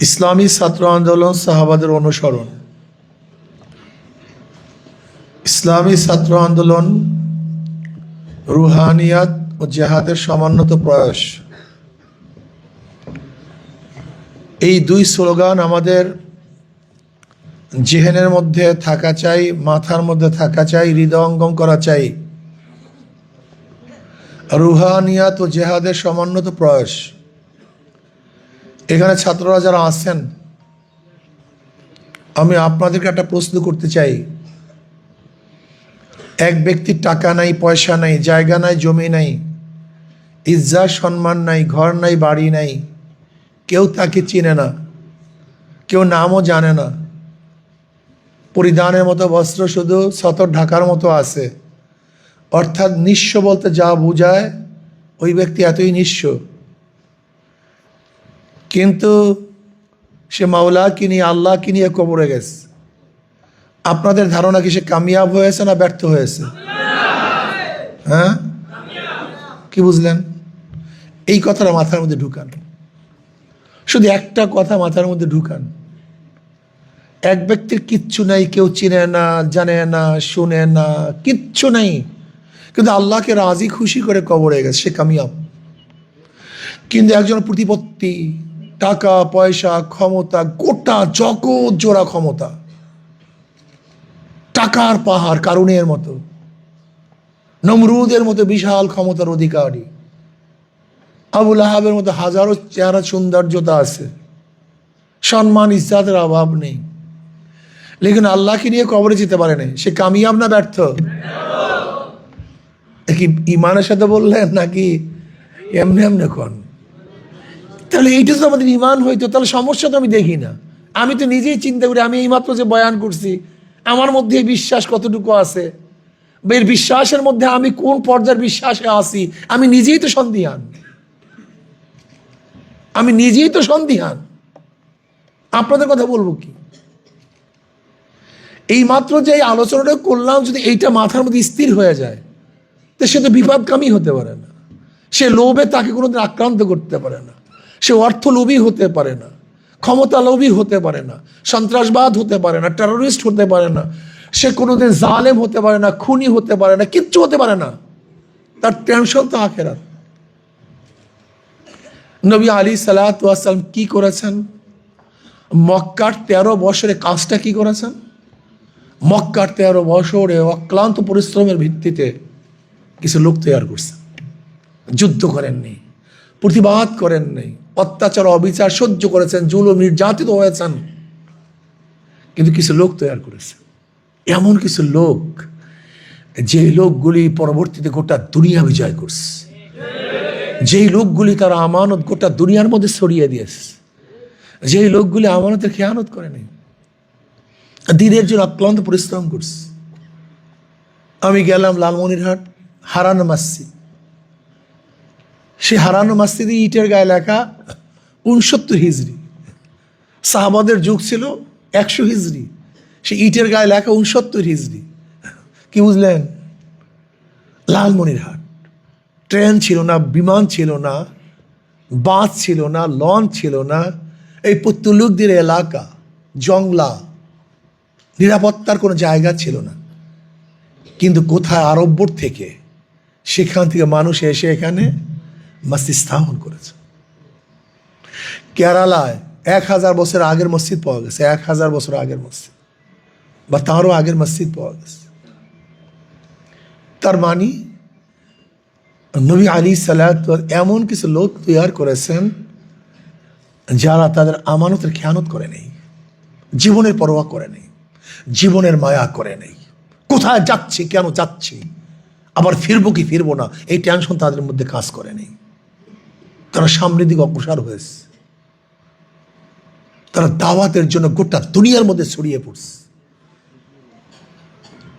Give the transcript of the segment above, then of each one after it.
ইসলামী ছাত্র আন্দোলন সাহাবাদের অনুসরণ। ইসলামী ছাত্র আন্দোলন রুহানিয়াত ও জেহাদের সমান্নত প্রয়াস। এই দুই স্লোগান আমাদের জেহেনের মধ্যে থাকা চাই, মাথার মধ্যে থাকা চাই হৃদয়ঙ্গম করা চাই। রুহানিয়াত ও জেহাদের সমন্বিত প্রয়াস। এখানে ছাত্ররা যারা আছেন, আমি আপনাদেরকে একটা প্রশ্ন করতে চাই। এক ব্যক্তির টাকা নাই, পয়সা নাই, জায়গা নাই, জমি নাই, ইজ্জা, সম্মান নাই, ঘর নাই, বাড়ি নাই, কেউ তাকে চিনে না, কেউ নামও জানে না। পরিধানের মতো বস্ত্র শুধু সতর ঢাকার মতো আছে। অর্থাৎ নিঃস্ব বলতে যা বোঝায়, ওই ব্যক্তি এতই নিঃস্ব। কিন্তু সে মাওলা কিনি আল্লাহ কিনিয়ে কবরে গেছে। আপনাদের ধারণা কি সে কামিয়াব হয়েছে না ব্যর্থ হয়েছে? হ্যাঁ? কি বুঝলেন? এই কথাটা মাথার মধ্যে ঢুকান। শুধু একটা কথা মাথার মধ্যে ঢুকান। এক ব্যক্তির কিচ্ছু নাই, কেউ চিনে না, জানে না, শুনে না, কিচ্ছু নাই। কিন্তু আল্লাহকে রাজি, খুশি করে কবরে গেছে, সে কামিয়াব। কিন্তু একজন প্রতিপত্তি টাকা, পয়সা, ক্ষমতা, গোটা জগৎ জোড়া ক্ষমতা। টাকার পাহাড় কারণের মতো। নমরুদের মতো বিশাল ক্ষমতার অধিকারী। আবুল আহাবের মতো হাজারো চেহারা সৌন্দর্যতা আছে। সম্মান, ইজ্জাতের অভাব নেই। লেকিন আল্লাহকে নিয়ে কবরে যেতে পারে নাই। সে কামিয়াব না ব্যর্থ? ইমানের সাথে বললেন নাকি এমনি এমনি কন? তাহলে এইটা তো আমাদের ইমান হইতো, তাহলে সমস্যা তো আমি দেখি না। আমি তো নিজেই চিন্তা করি, আমি এইমাত্র যে বয়ান করছি, আমার মধ্যে বিশ্বাস কতটুকু আছে? এর বিশ্বাসের মধ্যে আমি কোন পর্যায়ের বিশ্বাসে আসি আমি নিজেই তো সন্দিহান। আমি নিজেই তো সন্দিহান। আপনাদের কথা বলব কি? এই মাত্র যে আলোচনাটা করলাম, যদি এইটা মাথার মধ্যে স্থির হয়ে যায়, তো সে তো বিপদকামী হতে পারে না। সে লোভে তাকে কোনোদিন আক্রান্ত করতে পারে না। সে অর্থ লোভী হতে পারে না ক্ষমতা লোভী হতে পারে না, সন্ত্রাসবাদ হতে পারে না টেরোরিস্ট হতে পারে না, সে কোনোদিন জালেম হতে পারে না, খুনি হতে পারে না, কিচ্ছু হতে পারে না। তার টেনশন তো আখেরাত। নবী আলী সালাতাম কি করেছেন? মক্কার তেরো বছরে কাজটা কি করেছেন? মক্কার তেরো বছরে অক্লান্ত পরিশ্রমের ভিত্তিতে কিছু লোক তৈরি করছেন। যুদ্ধ করেননি, প্রতিবাদ করেননি অত্যাচার, অবিচার সহ্য করেছেন, জুলুম, নির্যাতিত হয়েছেন। কিন্তু কিছু লোক তৈরি করেছে। এমন কিছু লোক যে লোকগুলি পরবর্তীতে গোটা দুনিয়া বিজয় করছে। যেই লোকগুলি তারা আমানত গোটা দুনিয়ার মধ্যে ছড়িয়ে দিয়েছে। যেই লোকগুলি আমানতের খেয়ানত করেনি দিনের জন্য অক্লান্ত পরিশ্রম করছে। আমি গেলাম লালমনিরহাট, হারানো মসজিদ। সে হারানো মাস্তিদি ইটের গায়ে লেখা উনসত্তর হিজড়ি। সাহাবাদের যুগ ছিল একশো হিজড়ি। সে ইটের গায়ে লেখা উনসত্তর হিজড়ি। কি বুঝলেন? লালমনিরহাট। ট্রেন ছিল না, বিমান ছিল না, বাস ছিল না, লঞ্চ ছিল না। এই পুত্তুলুকদের এলাকা, জংলা, নিরাপত্তার কোনো জায়গা ছিল না। কিন্তু কোথায় আরব্বর থেকে সেখান থেকে মানুষ এসে এখানে মসজিদ স্থাপন করেছে। কেরালায় এক হাজার বছর আগের মসজিদ পাওয়া গেছে, এক হাজার বছর আগের মসজিদ। বা তারও আগের মসজিদ পাওয়া গেছে। তার মানে নবী আলী সালাত এমন কিছু লোক তৈরি করেছেন, যারা তাদের আমানতের খেয়ানত করে নেই, জীবনের পরোয়া করে নেই, জীবনের মায়া করে নেই। কোথায় যাচ্ছি, কেন যাচ্ছি? আবার ফিরবো কি ফিরবো না? এই টেনশন তাদের মধ্যে কাজ করে নেই। তারা সামনের দিকে অগ্রসর হয়েছে। তারা দাওয়াতের জন্য গোটা দুনিয়ার মধ্যে ছড়িয়ে পড়ছে।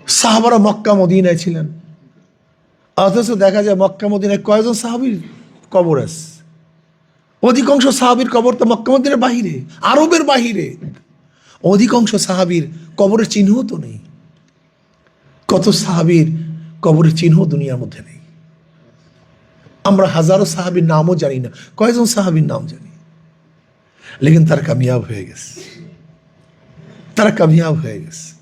সাহাবারা মক্কা মদিনায় ছিলেন। অথচ দেখা যায় মক্কা মদিনায় কয়জন সাহাবির কবর আছে? অধিকাংশ সাহাবির কবর তো মক্কা মদিনের বাহিরে, আরবের বাহিরে। অধিকাংশ সাহাবির কবরের চিহ্ন তো নেই। কত সাহাবির কবরের চিহ্ন দুনিয়ার মধ্যে নেই। আমরা হাজারো সাহাবির নামও জানি না। কয়জন সাহাবির নাম জানি? লেকিন তারা কামিয়াব হয়ে গেছে। তারা কামিয়াব হয়ে গেছে।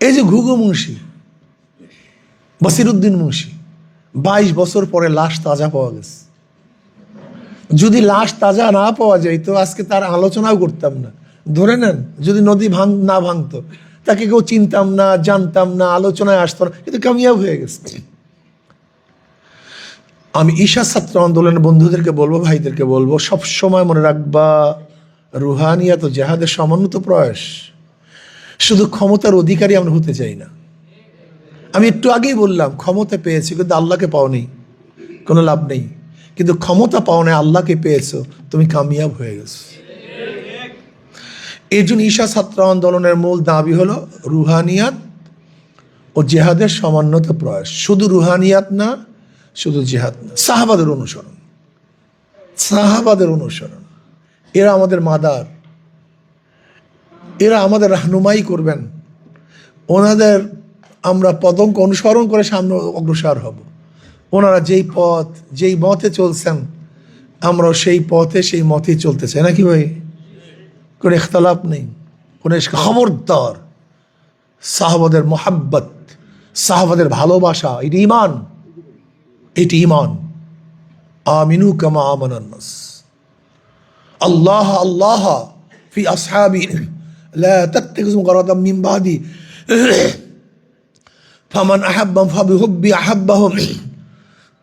এই যে ঘুঘু মুন্সি বসিরুদ্দিন মুন্সি, বাইশ বছর পরে লাশ তাজা পাওয়া গেছে। যদি লাশ তাজা না পাওয়া যায়, তো আজকে তার আলোচনাও করতাম না। ধরে নেন, যদি নদী ভাঙ, না ভাঙতো, তাকে কেউ চিনতাম না, জানতাম না, আলোচনায় আসতো না, কিন্তু কামিয়াব হয়ে গেছে। আমি ঈশা ছাত্র আন্দোলনের বন্ধুদেরকে বলব, ভাইদেরকে বলব সব সময় মনে রাখবা, রুহানিয়া তো জেহাদের সমন্বিত প্রয়াস। শুধু ক্ষমতার অধিকারী আমরা হতে চাই না। আমি একটু আগেই বললাম, ক্ষমতা পেয়েছি কিন্তু আল্লাহকে পাওনি। কোনো লাভ নেই। কিন্তু ক্ষমতা পাও না আল্লাহকে পেয়েছ, তুমি কামিয়াব হয়ে গেছো। এই জন্য ঈশা ছাত্র আন্দোলনের মূল দাবি হলো রুহানিয়াত ও জেহাদের সমন্বিত প্রয়াস। শুধু রুহানিয়াত না শুধু জেহাদ না, সাহাবাদের অনুসরণ। সাহাবাদের অনুসরণ। এরা আমাদের মাদার। এরা আমাদের রাহনুমাই করবেন। ওনাদের আমরা পদঙ্ক অনুসরণ করে সামনে অগ্রসর হব। ওনারা যেই পথ, যেই মতে চলছেন আমরা সেই পথে, সেই মতেই চলতে চাই। নাকি ভাই? কোনো ইখতলাফ নেই? কোনো খবরদার। সাহাবাদের মোহাব্বত, সাহাবাদের ভালোবাসা, এটি ইমান এটি ইমান আমিনু কামা আমানান্নাস আল্লাহ আল্লাহ ফি আসহাবি লা তাত্তাখিযু গারাদাম মিন বাদি। ফামান আহাব্বাম ফাবিহুব্বি আহাব্বাহুম।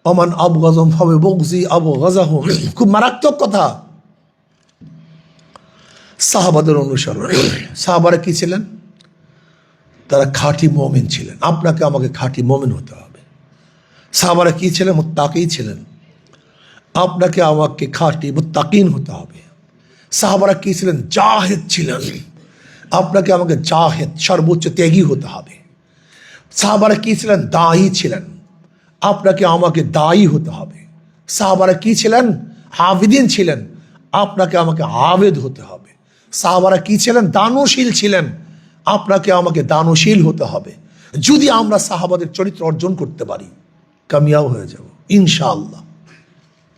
অমান আবগাজম ফাবে বগজি আবগাজাহুম। খুব মারাত্মক কথা। সাহাবাদের অনুসরণ। সাহাবারা কি ছিলেন? তারা খাঁটি মোমেন ছিলেন। আপনাকে আমাকে খাঁটি মোমেন হতে হবে। সাহাবারা কি ছিলেন? মুত্তাকিই ছিলেন। আপনাকে, আমাকে খাঁটি মুত্তাকিন হতে হবে। সাহাবারা কি ছিলেন? জাহেদ ছিলেন। আপনাকে, আমাকে জাহেদ, সর্বোচ্চ ত্যাগী হতে হবে। সাহাবারা কি ছিলেন? দায়ী ছিলেন। আপনাকে, আমাকে দায়ী হতে হবে। সাহাবারা কি ছিলেন? আবেদিন ছিলেন। আপনাকে, আমাকে আবেদ হতে হবে। সাহাবারা কি ছিলেন? দানশীল ছিলেন। আপনাকে, আমাকে দানশীল হতে হবে। যদি আমরা সাহাবাদের চরিত্র অর্জন করতে পারি কামিয়াও হয়ে যাব। ইনশাআল্লাহ।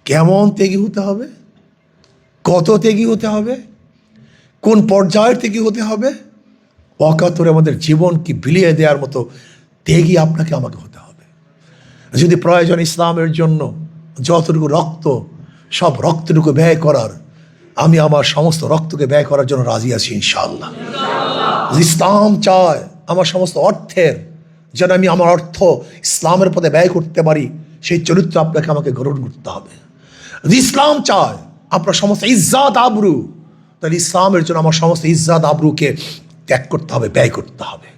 কেমন ত্যাগী হতে হবে? কত ত্যাগী হতে হবে? কোন পর্যায়ের থেকে হতে হবে? অকাতরে আমাদের জীবনকে বিলিয়ে দেওয়ার মতো ত্যাগী আপনাকে আমাকে হতে হবে। যদি প্রয়োজন ইসলামের জন্য যতটুকু রক্ত, সব রক্তটুকু ব্যয় করার, আমি আমার সমস্ত রক্তকে ব্যয় করার জন্য রাজি আছি ইনশাআল্লাহ। ইসলাম চায়, আমার সমস্ত অর্থের যেন আমি আমার অর্থ ইসলামের পথে ব্যয় করতে পারি, সেই চরিত্র আপনাকে আমাকে গ্রহণ করতে হবে। যদি ইসলাম চায়, আপনার সমস্ত ইজ্জাত আবরু, তাহলে ইসলামের জন্য আমার সমস্ত ইজ্জাত আবরুকে ত্যাগ করতে হবে, ব্যয় করতে হবে।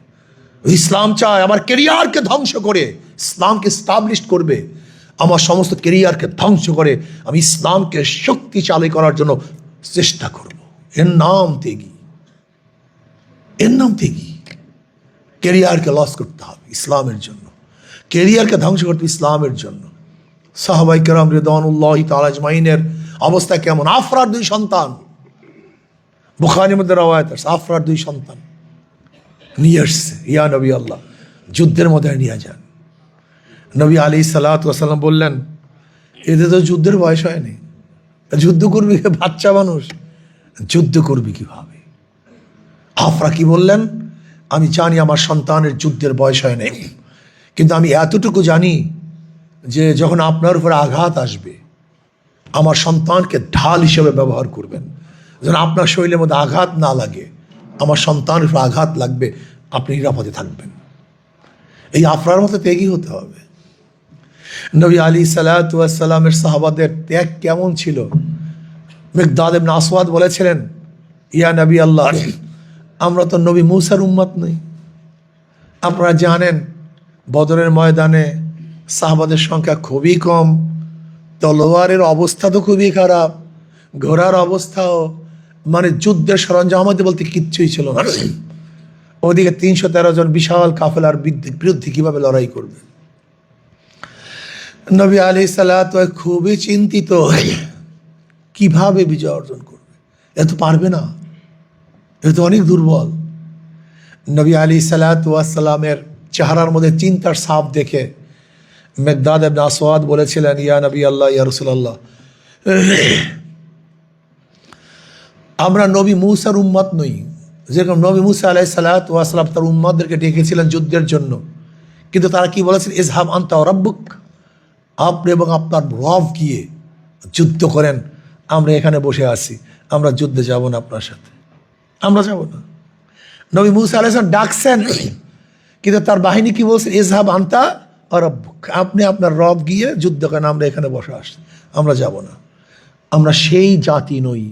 ইসলাম চায়, আমার কেরিয়ারকে ধ্বংস করে, ইসলামকে স্টাবলিশ করবে, আমার সমস্ত কেরিয়ারকে ধ্বংস করে, আমি ইসলামকে শক্তিশালী করার জন্য চেষ্টা করব। এর নাম তেগি এর নাম তেগি কেরিয়ারকে লস করতে হবে। ইসলামের জন্য কেরিয়ারকে ধ্বংস করতে ইসলামের জন্য। সাহাবাই কেরাম রেদানুল্লাহ তালাজমাইনের অবস্থা কেমন? আফরার দুই সন্তান। বুখারির মধ্যে রওয়ায়ত আছে, আফরার দুই সন্তান। নিয়ে আসছে, ইয়া নবী আল্লাহ, যুদ্ধের মধ্যে নিয়ে যান। নবী আলী সাল্লাম বললেন, এদের তো যুদ্ধের বয়স হয়নি। যুদ্ধ করবি বাচ্চা মানুষ। যুদ্ধ করবি কীভাবে? আফরা কি বললেন? আমি জানি আমার সন্তানের যুদ্ধের বয়স হয় নাই। কিন্তু আমি এতটুকু জানি যে যখন আপনার উপর আঘাত আসবে, আমার সন্তানকে ঢাল হিসেবে ব্যবহার করবেন। যেন আপনার শরীরের মধ্যে আঘাত না লাগে, আমার সন্তানের উপর আঘাত লাগবে, আপনি নিরাপদে থাকবেন। এই আফরার মতো ত্যাগই হতে হবে। নবী আলী সালাতামের সাহাবাদের ত্যাগ কেমন ছিল? মেঘদাদ ইবনে আসওয়াদ বলেছিলেন, ইয়া নবী আল্লাহ আমরা তো নবী মৌসার উম্মত নই। আপনারা জানেন, বদরের ময়দানে সাহাবাদের সংখ্যা খুবই কম, তলোয়ারের অবস্থা তো খুবই খারাপ, ঘোড়ার অবস্থাও মানে যুদ্ধের সরঞ্জাম আমাদের বলতে কিচ্ছুই ছিল না। ওদিকে তিনশো তেরো জন বিশাল কাফেলার বিরুদ্ধে- কীভাবে লড়াই করবে? নবী আলি সালাত খুবই চিন্তিত। কীভাবে বিজয় অর্জন করবে? এ তো পারবে না। এ তো অনেক দুর্বল। নবী আলী সালাতামের চেহারার মধ্যে চিন্তার সাপ দেখে মেঘদাদ এবনে আসওয়াদ বলেছিলেন, ইয়া নবী আল্লাহ, ইয়া রসুল্লাহ আমরা নবী মুসার উম্মত নই। যেরকম নবী মুসা আলাই সালাত ওয়াসালাম তার উম্মতদেরকে ডেকেছিলেন যুদ্ধের জন্য। কিন্তু তারা কি বলেছেন? ইজহাব আন্তা রব্বুক। আপনি এবং আপনার রব গিয়ে যুদ্ধ করেন। আমরা এখানে বসে আছি। আমরা যুদ্ধে যাব না আপনার সাথে। আমরা যাব না। নবী মুসা আলাইসালাম ডাকছেন, কিন্তু তার বাহিনী কি বলছে? ইজহাব আন্তা রব্বুক। আপনি আপনার রব গিয়ে যুদ্ধ করেন, আমরা এখানে বসে আসি আমরা যাব না। আমরা সেই জাতি নই।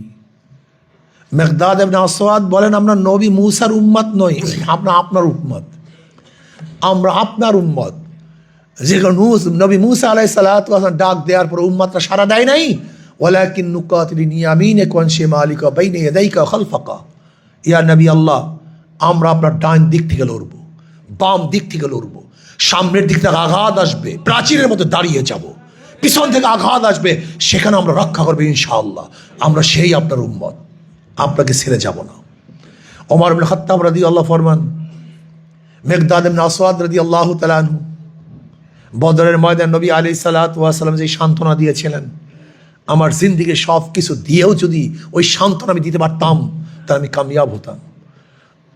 মেঘদাদ এবনে আসওয়াদ বলেন, আমরা নবী মুসার উম্মত নই, আমরা আপনার উম্মত। আমরা আপনার উম্মত। যে নবী মুসা আলাই সালাত ডাক দেওয়ার পর উম্মতরা সারা দেয় নাই, ওয়ালাকিন নুকাতিলি নিয়ামিনে কোন সে মালিকা বাইনে এদাইকা খলফাকা। ইয়া নবী আল্লাহ, আমরা আপনার ডান দিক থেকে লড়বো, বাম দিক থেকে লড়বো, সামনের দিক থেকে আঘাত আসবে, প্রাচীরের মতো দাঁড়িয়ে যাব, পিছন থেকে আঘাত আসবে, সেখানে আমরা রক্ষা করব ইনশাআল্লাহ। আমরা সেই আপনার উম্মত, আপনাকে ছেড়ে যাব না। অমর ইবনে রাদি আল্লাহ ফরমান, মেঘদাদ আসওয়াদ রাদি আল্লাহ তালানহু বদরের ময়দান নবী আলী সালাত যে সান্ত্বনা দিয়েছিলেন, আমার জিন্দিগি সব কিছু দিয়েও যদি ওই সান্ত্বনা আমি দিতে পারতাম তাহলে আমি কামিয়াব হতাম।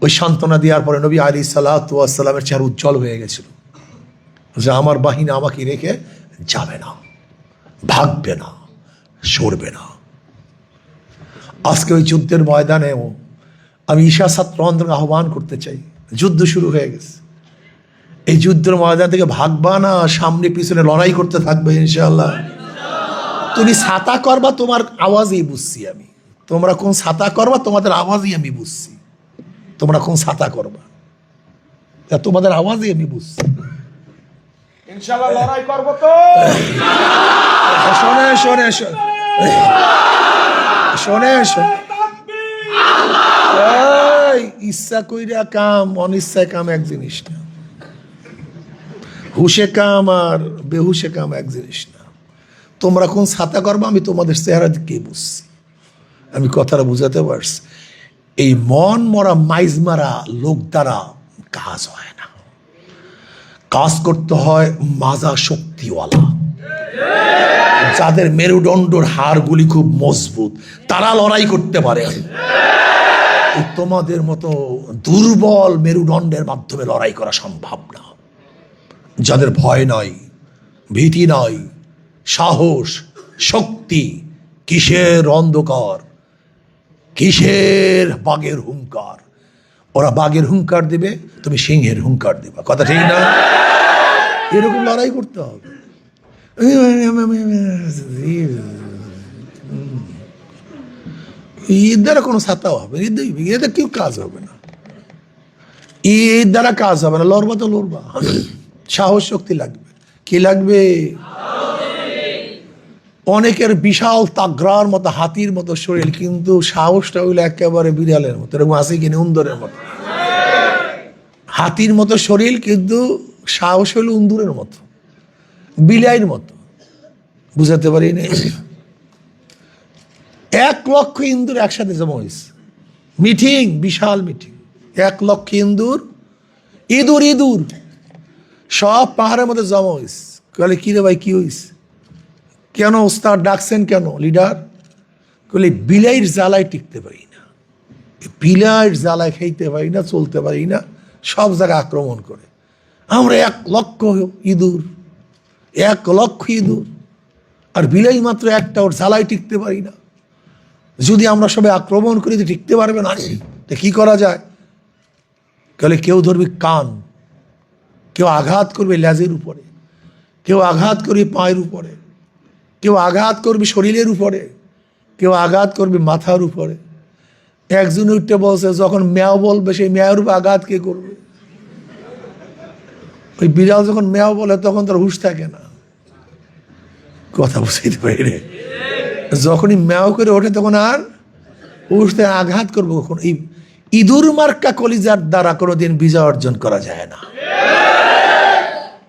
ওই সান্ত্বনা দেওয়ার পরে নবী আলী ওয়াসালামের চেহারা উজ্জ্বল হয়ে গেছিল। যে আমার বাহিনী আমাকে রেখে যাবে না, ভাগবে না, সরবে না। আজকে ওই যুদ্ধের ময়দানেও আমি ঈশা ছাত্র আহ্বান করতে চাই। যুদ্ধ শুরু হয়ে গেছে। এই যুদ্ধের ময়দান থেকে ভাগবা না, সামনে পিছনে লড়াই করতে থাকবে ইনশাল্লাহ তুমি ছাতা করবা, তোমার আওয়াজই বুঝছি আমি। তোমরা কোন ছাতা করবা? তোমাদের আওয়াজই আমি বুঝছি। তোমরা কোন ছাতা করবা? তোমাদের আওয়াজই আমি বুঝছি। ইনশাল্লাহ লড়াই করব তো। শোনে শোনে শোনে। শোনে শোনে। ইচ্ছা কইরা কাম অনিচ্ছায় কাম এক জিনিস না। হুশে কাম আর বেহুশে কাম এক জিনিস না। তোমরা কোন ছাতা করবা? আমি তোমাদের চেহারা দিকে বুঝছি। আমি কথাটা বুঝাতে পারছি। এই মন মরা, মাইজ মারা লোক দ্বারা কাজ হয় না। কাজ করতে হয় মাজা শক্তিওয়ালা। যাদের মেরুদণ্ডর হাড়গুলি খুব মজবুত, তারা লড়াই করতে পারে। তোমাদের মতো দুর্বল মেরুদণ্ডের মাধ্যমে লড়াই করা সম্ভব না। যাদের ভয় নয় ভীতি নয় সাহস, শক্তি কিসের অন্ধকার? কিসের বাঘের হুঙ্কার? ওরা বাঘের হুঙ্কার দেবে, তুমি সিংহের হুঙ্কার দেবা। কথা ঠিক না? এরকম লড়াই করতে হবে। ঈদ দ্বারা কোনো ছাতাও হবে ঈদ এতে কেউ কাজ হবে না। ঈদ দ্বারা কাজ হবে না। লড়বা তো লড়বা। সাহস, শক্তি লাগবে। কি লাগবে? অনেকের বিশাল তাগরার মতো, হাতির মতো শরীর, কিন্তু সাহসটা হইল একেবারে বিড়ালের মতো, এরকম আছে কিনা উন্দরের মতো। হাতির মতো শরীর, কিন্তু সাহস হইল উন্দুরের মতো, বিলাইয়ের মতো। বুঝাতে পারি না এক লক্ষ ইন্দুর একসাথে জমা হয়েছে মিটিং, বিশাল মিটিং। এক লক্ষ ইন্দুর, ইঁদুর ইঁদুর, সব পাহাড়ের মধ্যে জমা হয়েছে কি রে ভাই, কি হয়েছে কেন ওস্তাদ ডাকছেন কেন? লিডার? বলে বিলাইয়ের জ্বালায় টিকতে পারি না। বিলাইয়ের জ্বালায় খাইতে পারি না, চলতে পারি না, সব জায়গায় আক্রমণ করে। আমরা এক লক্ষ ইঁদুর, এক লক্ষ ইঁদুর, আর বিলাই মাত্র একটা ওর জ্বালায় টিকতে পারি না। যদি আমরা সবাই আক্রমণ করি, তো টিকতে পারবে না তা কি করা যায়? তাহলে কেউ ধরবে কান, কেউ আঘাত করবে ল্যাজের উপরে, কেউ আঘাত করবে পায়ের উপরে। কেউ আঘাত করবে শরীরের উপরে, কেউ আঘাত করবে মাথার উপরে। একজন উঠতে বলছে, যখন ম্যাও বলবে, সেই ম্যাওর উপর আঘাত কে করবে? ওই বিড়াল যখন ম্যাও বলে, তখন তার হুশ থাকে না। কথা বুঝাইতে পারি রে যখনই ম্যাও করে ওঠে, তখন আর উঠতে আঘাত করব কখন। এই ইঁদুর মার্কা কলিজার দ্বারা কোনোদিন বিজয় অর্জন করা যায় না।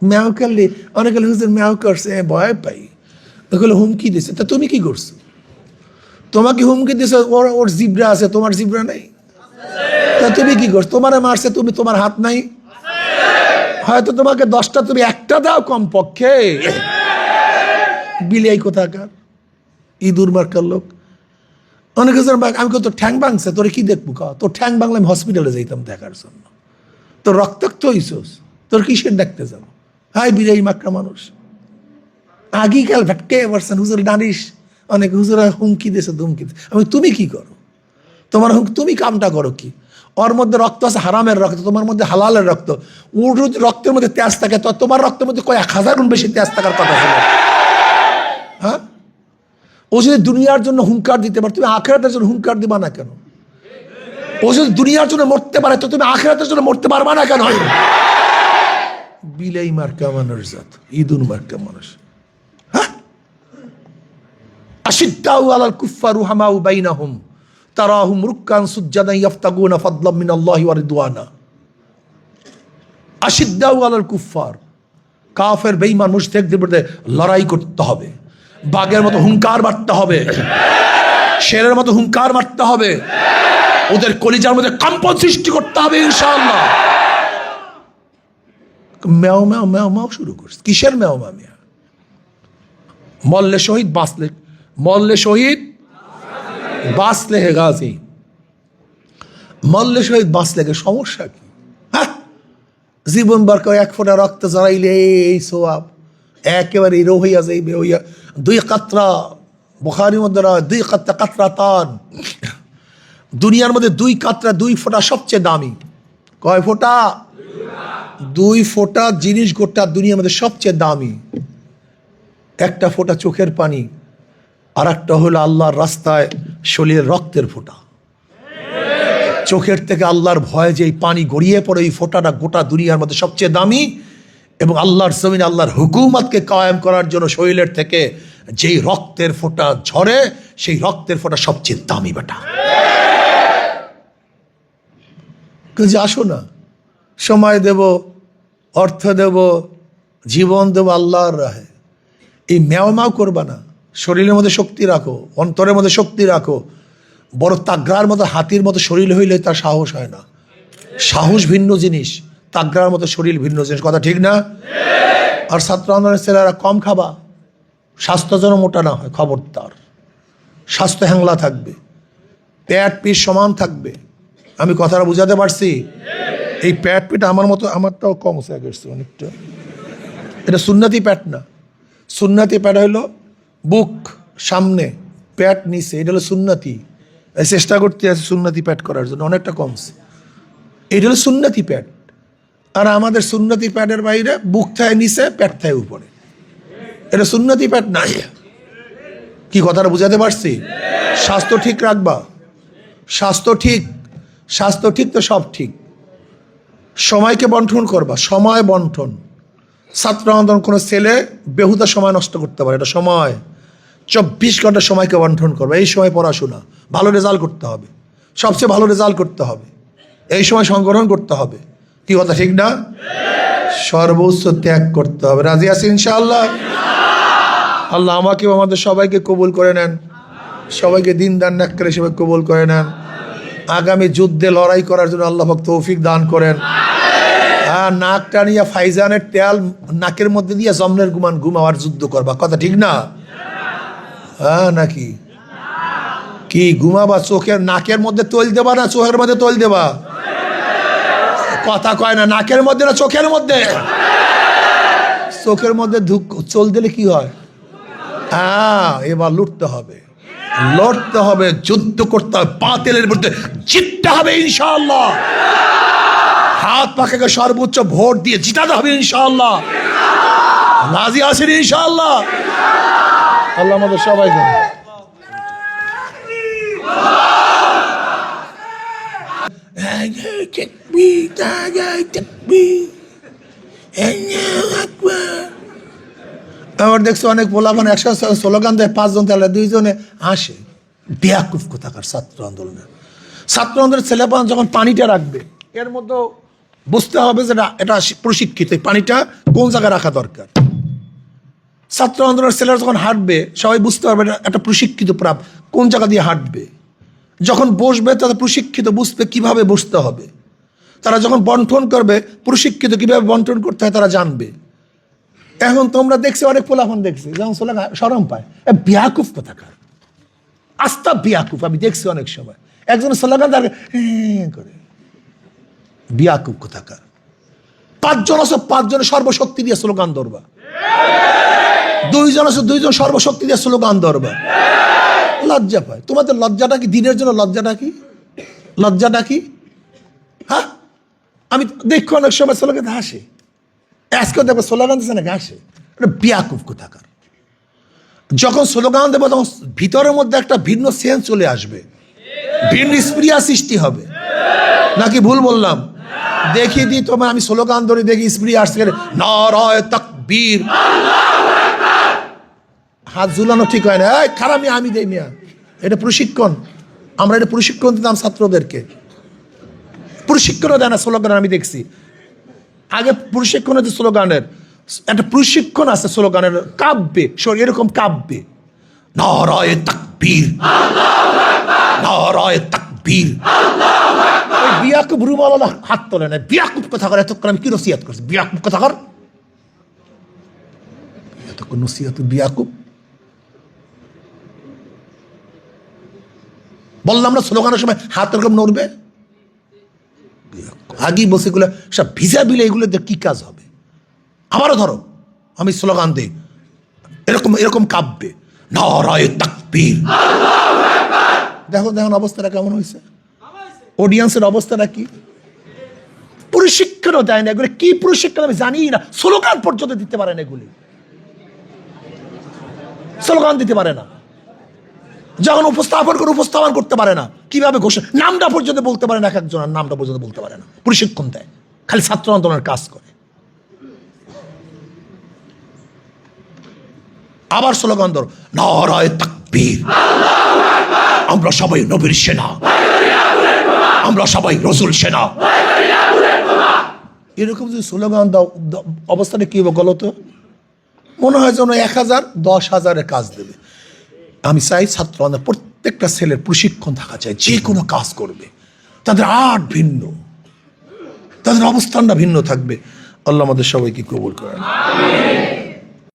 ম্যাও করলে, অনেকে হুজুর, ম্যাও করছে ভয় পাই। ওগুলো হুমকি দিছে। তা তুমি কি করছ? তোমাকে হুমকি দিছে, ওর ওর জিব্রা আছে, তোমার জিব্রা নাই? তা তুমি কি করছ? তোমার মারছে, তুমি তোমার হাত নাই? হয়তো তোমাকে দশটা, তুমি একটা দাও কম পক্ষে বিলিয়াই কোথাকার? ইঁদুর মার্কার লোক। অনেকে আমি তোর ঠ্যাং ভাঙছে, তোরে কি দেখব? কা, তোর ঠ্যাং বাংলা আমি হসপিটালে যাইতাম দেখার জন্য। তোর রক্তাক্ত হইছস, তোর কিসের দেখতে যাব? হাই বিরাই মাকড়া মানুষ। আগিকাল ভেটকে পারছেন হুজুর ডানিস অনেক হুজুরা হুমকি দিয়েছে, ধুমকি আমি, তুমি কি করো? তোমার হুম তুমি কামটা করো কি? ওর মধ্যে রক্ত আছে, হারামের রক্ত, তোমার মধ্যে হালালের রক্ত। ওর রক্তের মধ্যে তেজ থাকে, তো তোমার রক্তের মধ্যে কয়েক হাজার গুণ বেশি তেজ থাকার কথা ছিল? হ্যাঁ? ও যদি দুনিয়ার জন্য হুঙ্কার দিতে পারে, তুমি আখেরাতের জন্য হুঙ্কার দিবা না কেন? ও যদি দুনিয়ার জন্য মরতে পারে, তো তুমি আখেরাতের জন্য মরতে পারবা না কেন? বিলাই মার্কা মানুষ জাত ইদুন মার্কা মানুষ। লড়াই করতে হবে। বাঘের মতো হুঙ্কার মারতে হবে। শেরের মতো হুঙ্কার মারতে হবে। ওদের কলিজার মধ্যে কম্পন সৃষ্টি করতে হবে, ইনশাআল্লাহ। ম্যাও ম্যাও ম্যাও ম্যাও শুরু করছে। কিসের ম্যাও ম্যাও মিয়া? মল্লে শহীদ বাঁচলে মল্লে শহীদ, বাঁচলে হে গাজী। মল্লে শহীদ, বাঁচলে গে সমস্যা কি? হ্যাঁ? জীবন বার এক ফোঁটা রক্ত জড়াইলে এই সোয়াব একেবারে হিরো হইয়া যাইবে, হইয়া দুই কাতরা, বুখারির মধ্যে দুই কাতরা কাতরা তান। দুনিয়ার মধ্যে দুই কাতরা দুই ফোঁটা সবচেয়ে দামি। কয় ফোঁটা? দুই ফোঁটা জিনিস গোটা দুনিয়ার মধ্যে সবচেয়ে দামি। একটা ফোঁটা চোখের পানি আর একটা হলো আল্লাহর রাস্তায় শরীরের রক্তের ফোঁটা। চোখের থেকে আল্লাহর ভয়ে যে এই পানি গড়িয়ে পড়ে এই ফোঁটাটা গোটা দুনিয়ার মধ্যে সবচেয়ে দামি এবং আল্লাহর জমিন আল্লাহর হুকুমতকে কায়েম করার জন্য শরীরের থেকে যেই রক্তের ফোঁটা ঝরে, সেই রক্তের ফোঁটা সবচেয়ে দামি বেটা। যে আসো না, সময় দেব, অর্থ দেব, জীবন দেব আল্লাহর রাহে। এই ম্যাও ম্যাও করবা না। শরীরের মধ্যে শক্তি রাখো অন্তরের মধ্যে শক্তি রাখো। বড় তাগড়ার মতো হাতির মতো শরীর হইলে তার সাহস হয় না। সাহস ভিন্ন জিনিস তাগড়ার মতো শরীর ভিন্ন জিনিস। কথা ঠিক না? আর ছাত্র আন্দোলনের ছেলেরা কম খাবা স্বাস্থ্য যেন মোটা না হয় খবরদার। স্বাস্থ্য হ্যাংলা থাকবে প্যাট পিস সমান থাকবে। আমি কথাটা বুঝাতে পারছি? এই প্যাট পিট আমার মতো আমারটাও কম হয়ে গেছে অনেকটা। এটা সুন্নাতি প্যাট না। সুন্নাতি প্যাট হইল বুক, সামনে, প্যাট নিচে, এটা হলো সুন্নাতি। চেষ্টা করতে আছে সুন্নাতি প্যাট করার জন্য, অনেকটা কমছে এটা হলো সুন্নাতি প্যাট। আর আমাদের সুন্নতি প্যাডের বাইরে বুক থায় নিচে, প্যাট থায় উপরে। এটা সুন্নতি প্যাট নাই। কি কথাটা বুঝাতে পারছি? স্বাস্থ্য ঠিক রাখবা। স্বাস্থ্য ঠিক। স্বাস্থ্য ঠিক তো সব ঠিক। সময়কে বন্টন করবা, সময় বন্টন। ছাত্র আন্দোলন কোনো ছেলে বেহুদা সময় নষ্ট করতে পারে এটা সময়। চব্বিশ ঘণ্টা সময়কে বন্টন করবে, এই সময় পড়াশোনা, ভালো রেজাল্ট করতে হবে, সবচেয়ে ভালো রেজাল্ট করতে হবে, এই সময় সংগঠন করতে হবে, কি কথা ঠিক না? সর্বোচ্চ ত্যাগ করতে হবে, রাজি আছি ইনশাআল্লাহ? আল্লাহ আমাকেও আমাদের সবাইকে কবুল করে নেন, সবাইকে দিন দান নাক্কার হিসেবে কবুল করে নেন, আগামী যুদ্ধে লড়াই করার জন্য আল্লাহ ভক্ত তৌফিক দান করেন হ্যাঁ নাক টানিয়া ফাইজানের তেল নাকের মধ্যে দিয়ে জমনের গুমান ঘুমাওয়ার যুদ্ধ করবা, কথা ঠিক না? হ্যাঁ নাকি? কি, ঘুমাবা চোখের নাকের মধ্যে তৈল দেবা না চোখের মধ্যে তৈল দেবা? কথা কয় না, নাকের মধ্যে না চোখের মধ্যে? চোখের মধ্যে ধুক চল দিলে কি হয়? হ্যাঁ এবার লুটতে হবে। লড়তে হবে, যুদ্ধ করতে হবে, বাতিলের বিরুদ্ধে জিততে হবে ইনশাআল্লাহ। হাত পাখাকে সর্বোচ্চ ভোট দিয়ে জিতাতে হবে ইনশাআল্লাহ। রাজি আছেন ইনশাআল্লাহ? আল্লাহ আমাদের সবাইকে। আবার দেখছ অনেক পোলাপান একসাথে স্লোগান দেয়, পাঁচজন তাহলে দুইজনে আসে বেয়াকুফ কোথাকার ছাত্র আন্দোলনে। ছাত্র আন্দোলনের ছেলেপান যখন পানিটা রাখবে, এর মধ্যে বুঝতে হবে যে এটা প্রশিক্ষিত পানিটা কোন জায়গায় রাখা দরকার? ছাত্র আন্দোলনের ছেলেরা যখন হাঁটবে, সবাই বুঝতে পারবে একটা প্রশিক্ষিত প্রাপ। কোন জায়গা দিয়ে হাঁটবে? যখন বসবে তাদের প্রশিক্ষিত বুঝবে কীভাবে বসতে হবে। তারা যখন বন্টন করবে, প্রশিক্ষিত কীভাবে বন্টন করতে হয় তারা জানবে। এখন তোমরা দেখছি অনেক পোলাফন দেখছি, যেমন সোলা সরম পায়। বিয়াকুফ কোথাকার? আস্তা বিয়াকুফ, আমি দেখছি অনেক সময়। একজন স্লোগান তার করে। বিয়াকুফ কোথাকার? পাঁচজন আছে, পাঁচজনে সর্বশক্তি দিয়ে স্লোগান ধরবা। দুইজন আছে, দুইজন সর্বশক্তি দিয়ে স্লোগান ধরবা। লজ্জা পায়। তোমাদের লজ্জাটা কি? দিনের জন্য লজ্জাটা কি? লজ্জাটা কি? হ্যাঁ? আমি দেখো অনেক সময় স্লোগান হাসে। আজকেও দেখো স্লোগান দিচ্ছে নাকি? হাসে। এটা বিয়াকুফ কোথাকার। যখন স্লোগান দেবো, তখন ভিতরের মধ্যে একটা ভিন্ন সেন্স চলে আসবে। ভিন্ন স্প্রিয়া সৃষ্টি হবে। নাকি ভুল বললাম? দেখিয়ে দিই তোমার, আমি স্লোগান ধরে দেখি স্প্রি আসছে নারায় তাকবীর। হাত ঝুলানো ঠিক হয় না। এই খারাপ মিয়া আমি দেই মিয়া। এটা প্রশিক্ষণ। আমরা এটা প্রশিক্ষণ দিতাম ছাত্রদেরকে। প্রশিক্ষণও দেয় না স্লোগান, আমি দেখছি। আগে প্রশিক্ষণ হচ্ছে স্লোগানের। একটা প্রশিক্ষণ আছে স্লোগানের, কাব্যে, সরি, এরকম কাব্যে। তাকবীর। নারায় তাকবীর। ওই বিয়াকুব রুমালা হাত তোলে না। বিয়াকুব এতক্ষণ আমি কি নসিহাত করছি? বিয়াকুব এতক্ষণ নসিহাত বিয়াকুব বললাম না স্লোগানের সময় হাত এরকম নড়বে? আগেই বসে এগুলো সব ভিজা বিলে এগুলো কি কাজ হবে? আবারও ধরো আমি স্লোগান দিই। এরকম এরকম কাব্যে নারায় তাকবীর। দেখো দেখুন অবস্থাটা কেমন হয়েছে? অডিয়েন্সের অবস্থাটা কি? প্রশিক্ষণও দেয় না এগুলো। কি প্রশিক্ষণ? আমি জানি না। স্লোগান পর্যন্ত দিতে পারে না এগুলি। স্লোগান দিতে পারে না। যখন উপস্থাপন করে উপস্থাপন করতে পারে না, কীভাবে ঘোষণা? নামটা পর্যন্ত বলতে পারে না এক একজনের নামটা পর্যন্ত বলতে পারে না। প্রশিক্ষণ দেয়। খালি ছাত্র আন্দোলনের কাজ করে। আবার স্লোগান ধর, নারায় তাকবীর। আমরা সবাই নবীর সেনা। আমরা সবাই রসুল সেনা। এরকম যদি স্লোগান দাও অবস্থাটা কি হবে গলত মনে হয় যেন এক হাজার, দশ হাজারের কাজ দেবে। আমি চাই ছাত্র প্রত্যেকটা ছেলের প্রশিক্ষণ থাকা চাই, যে কোনো কাজ করবে। তাদের আর্ট ভিন্ন। তাদের অবস্থানটা ভিন্ন থাকবে। আল্লাহ আমাদের সবাইকে কবুল করেন।